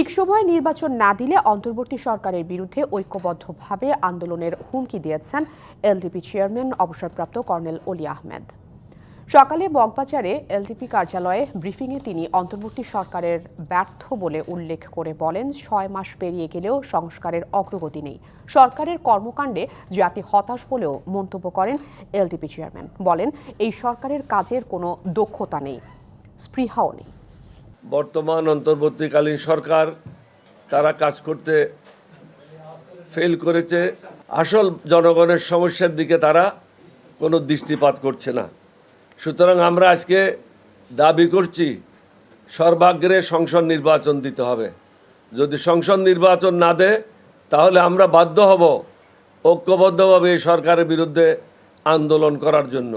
ঠিক সময়ে নির্বাচন না দিলে অন্তর্বর্তী সরকারের বিরুদ্ধে ঐক্যবদ্ধভাবে আন্দোলনের হুমকি দিয়েছেন এলডিপি চেয়ারম্যান, অবসরপ্রাপ্ত কর্নেল অলি আহমেদ। সকালে বগবাজারে এলডিপি কার্যালয়ে ব্রিফিংয়ে তিনি অন্তর্বর্তী সরকারের ব্যর্থ বলে উল্লেখ করে বলেন, ছয় মাস পেরিয়ে গেলেও সংস্কারের অগ্রগতি নেই। সরকারের কর্মকাণ্ডে জাতি হতাশ বলেও মন্তব্য করেন এলডিপি চেয়ারম্যান। বলেন, এই সরকারের কাজের কোনো দক্ষতা নেই, স্পৃহাও নেই। বর্তমান অন্তর্বর্তীকালীন সরকার তারা কাজ করতে ফেল করেছে। আসল জনগণের সমস্যার দিকে তারা কোনো দৃষ্টিপাত করছে না। সুতরাং আমরা আজকে দাবি করছি, সর্বাগ্রে সংসদ নির্বাচন দিতে হবে। যদি সংসদ নির্বাচন না দেয়, তাহলে আমরা বাধ্য হব ঐক্যবদ্ধভাবে এই সরকারের বিরুদ্ধে আন্দোলন করার জন্য।